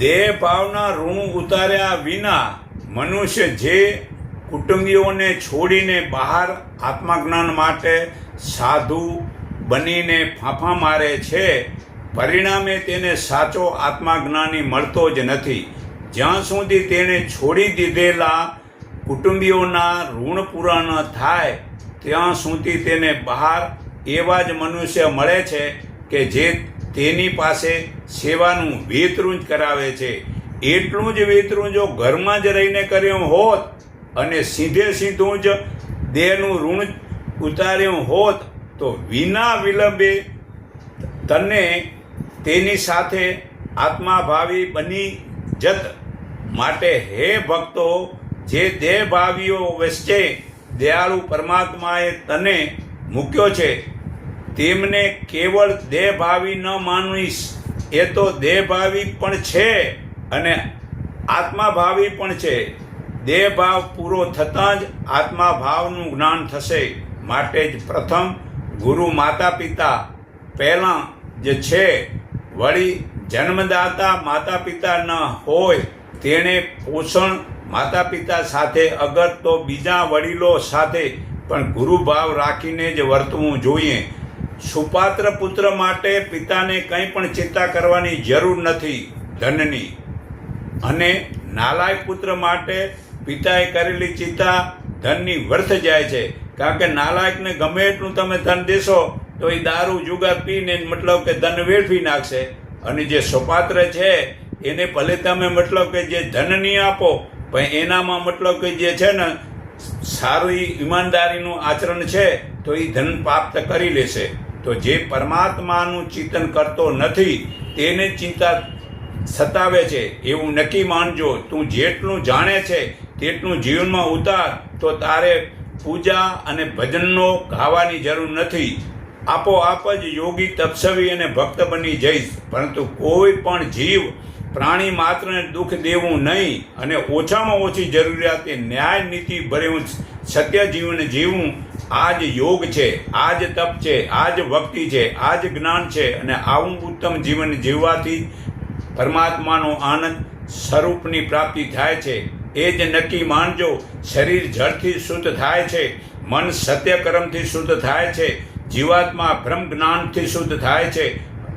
દેહ ભાવના ઋણ ઉતાર્યા વિના મનુષ્ય જે કુટુંબીઓને છોડીને બહાર આત્મજ્ઞાન માટે સાધુ બનીને ફાંફા મારે છે, પરિણામે તેને સાચો આત્મજ્ઞાની મળતો જ નથી. જ્યાં સુધી તેણે છોડી દીધેલા કુટુંબીઓના ઋણ પૂરા ન થાય, ત્યાં સુધી તેને બહાર એવા જ મનુષ્ય મળે છે કે જે તેની પાસે સેવાનું વેતરું કરાવે છે. એટલું જ વેતરું જો ઘરમાં જ રહીને કર્યું હોત અને સીધે સીધું જ દેહનું ઋણ ઉતાર્યું હોત, તો વિના વિલંબે તને તેની સાથે આત્માભાવી બની જત. માટે હે ભક્તો, જે દેહભાવીઓ વચ્ચે દયાળુ પરમાત્માએ તને મૂક્યો છે તેમને કેવળ દેહભાવી ન માનવીશ એ તો દેહભાવી પણ છે અને આત્માભાવી પણ છે. દેહભાવ પૂરો થતાં જ આત્માભાવનું જ્ઞાન થશે. માટે જ પ્રથમ ગુરુ માતા પિતા પહેલાં જે છે, વળી જન્મદાતા માતા પિતા ન હોય તેણે પોષણ માતા પિતા સાથે અગર તો બીજા વડીલો સાથે પણ ગુરુભાવ રાખીને જ વર્તવું જોઈએ. સુપાત્ર પુત્ર માટે પિતાને કંઈ પણ ચિંતા કરવાની જરૂર નથી ધનની. અને નાલાયક પુત્ર માટે પિતાએ કરેલી ચિંતા ધનની વર્થ જાય છે. કારણ કે નાલાયકને ગમે એટલું તમે ધન દેશો, તો એ દારૂ, જુગાર પીને મતલબ કે ધન વેડફી નાખશે. અને જે સુપાત્ર છે, એને ભલે તમે મતલબ કે જે ધન નહીં આપો, પણ એનામાં મતલબ કે જે છે ને, સારી ઈમાનદારીનું આચરણ છે, તો એ ધન પ્રાપ્ત કરી લેશે. તો જે પરમાત્માનું ચિંતન કરતો નથી, તેને ચિંતા સતાવે છે, એવું નક્કી માનજો. તું જેટલું જાણે છે, તેટલું જીવનમાં ઉતાર, તો તારે પૂજા અને ભજનનો ગાવાની જરૂર નથી. આપોઆપ જ યોગી તપસવી અને ભક્ત બની જઈશ, પરંતુ કોઈ પણ જીવ પ્રાણી માત્રને દુઃખ દેવું નહીં અને ઓછામાં ઓછી જરૂરિયાતે ન્યાય નીતિ ભર્યું સત્ય જીવન જીવવું આ જ યોગ છે આ જ તપ છે આ જ ભક્તિ છે આ જ જ્ઞાન છે અને આવું ઉત્તમ જીવન જીવવાથી પરમાત્માનો આનંદ સ્વરૂપની પ્રાપ્તિ થાય છે. એ જ નક્કી માનજો, શરીર જળથી શુદ્ધ થાય છે, મન સત્યકર્મથી શુદ્ધ થાય છે, જીવાત્મા બ્રહ્મ જ્ઞાનથી શુદ્ધ થાય છે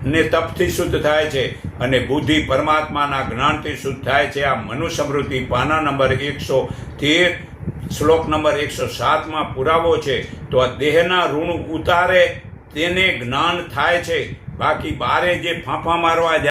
ને તપથી શુદ્ધ થાય છે, અને બુદ્ધિ પરમાત્માના જ્ઞાનથી શુદ્ધ થાય છે. આ મનુસ્મૃતિ પાના નંબર એકસો તેર શ્લોક નંબર એકસો સાતમાં પુરાવો છે, તો આ દેહના ઋણ ઉતારે તેને જ્ઞાન થાય છે. બાકી બારે જે ફાંફા મારવા